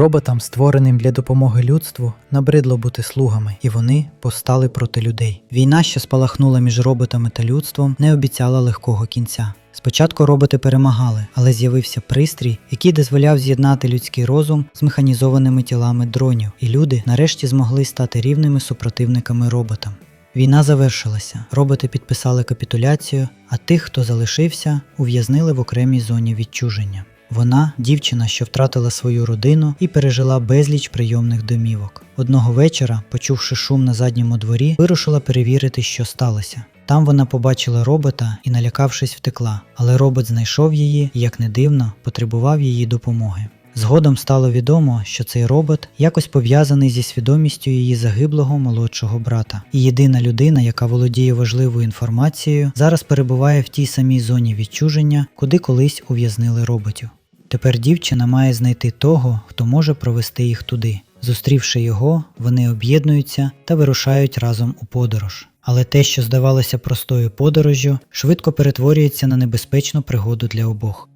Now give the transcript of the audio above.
Роботам, створеним для допомоги людству, набридло бути слугами, і вони постали проти людей. Війна, що спалахнула між роботами та людством, не обіцяла легкого кінця. Спочатку роботи перемагали, але з'явився пристрій, який дозволяв з'єднати людський розум з механізованими тілами дронів, і люди нарешті змогли стати рівними супротивниками роботам. Війна завершилася, роботи підписали капітуляцію, а тих, хто залишився, ув'язнили в окремій зоні відчуження. Вона дівчина, що втратила свою родину і пережила безліч прийомних домівок. Одного вечора, почувши шум на задньому дворі, вирушила перевірити, що сталося. Там вона побачила робота і, налякавшись, втекла, але робот знайшов її і, як не дивно, потребував її допомоги. Згодом стало відомо, що цей робот якось пов'язаний зі свідомістю її загиблого молодшого брата. І єдина людина, яка володіє важливою інформацією, зараз перебуває в тій самій зоні відчуження, куди колись ув'язнили роботів. Тепер дівчина має знайти того, хто може провести їх туди. Зустрівши його, вони об'єднуються та вирушають разом у подорож. Але те, що здавалося простою подорожжю, швидко перетворюється на небезпечну пригоду для обох.